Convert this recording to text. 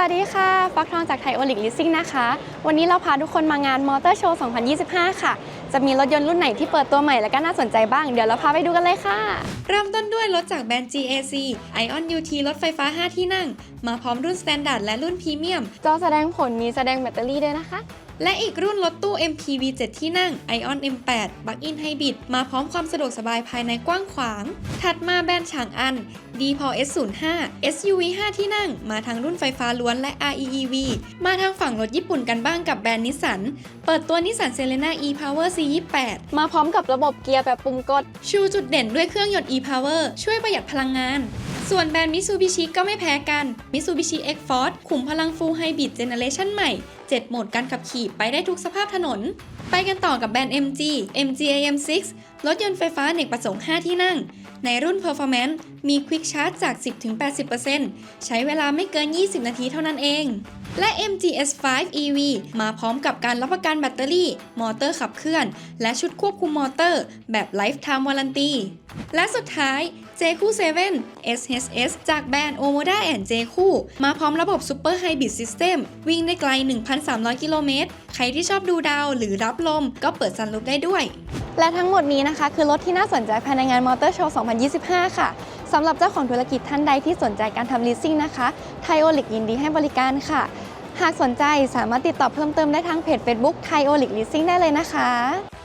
สวัสดีค่ะฟักทองจากไทยโอลิกลิสซิ่งนะคะ วันนี้เราพาทุกคนมางานมอเตอร์โชว์ 2025 ค่ะ จะมีรถยนต์รุ่นไหนที่เปิดตัวใหม่และก็น่าสนใจบ้าง เดี๋ยวเราพาไปดูกันเลยค่ะ เริ่มต้นด้วยรถจากแบรนด์ GAC Ion UT รถไฟฟ้า 5 ที่นั่ง มาพร้อมรุ่น Standard และรุ่น Premium จอแสดงผลมีแสดงแบตเตอรี่ด้วยนะคะ และอีกรุ่นรถตู้ MPV 7 ที่นั่ง Ion M8 Plug-in Hybrid มาพร้อมความสะดวกสบายภายในกว้างขวาง ถัดมาแบรนด์ฉางอัน d p o S05 SUV 5 ที่นั่ง มาทั้งรุ่นไฟฟ้าล้วนและ REEV มาทางฝั่งรถญี่ปุ่นกันบ้างกับแบรนด์นิสสัน เปิดตัวนิสสันเซเลน่า e-Power C28 มาพร้อมกับระบบเกียร์แบบปุ่มกด ชูจุดเด่นด้วยเครื่องยนต์ e-Power ช่วยประหยัดพลังงานส่วนแบรนด์ Mitsubishi ก็ไม่แพ้กัน Mitsubishi X-Force ขุมพลัง Full Hybrid Generation ใหม่ 7 โหมดการขับขี่ไปได้ทุกสภาพถนน ไปกันต่อกับแบรนด์ MG MG AM6 รถยนต์ไฟฟ้าเนกประสงค์ 5 ที่นั่ง ในรุ่น Performance มี Quick Charge จาก 10-80%ใช้เวลาไม่เกิน 20 นาทีเท่านั้นเอง และ MG S5 EV มาพร้อมกับการรับประกันแบตเตอรี่ มอเตอร์ขับเคลื่อน และชุดควบคุมมอเตอร์ แบบ Lifetime Warranty และสุดท้าย j คู่7 SHS จากแบรนด์ Omoda and j คู่มาพร้อมระบบ Super Hybrid System วิ่งได้ไกล1,300 กิโลเมตร ใครที่ชอบดูดาวหรือรับลมก็เปิดซันรูฟได้ด้วย และทั้งหมดนี้นะคะ คือรถที่น่าสนใจภายในงานมอเตอร์โชว์ 2025 ค่ะสำหรับเจ้าของธุรกิจท่านใดที่สนใจการทำลีสซิ่งนะคะไทโอลิกยินดีให้บริการค่ะ หากสนใจสามารถติดต่อเพิ่มเติมได้ทางเพจ Facebook ไทโอลิกลีสซิ่งได้เลยนะคะ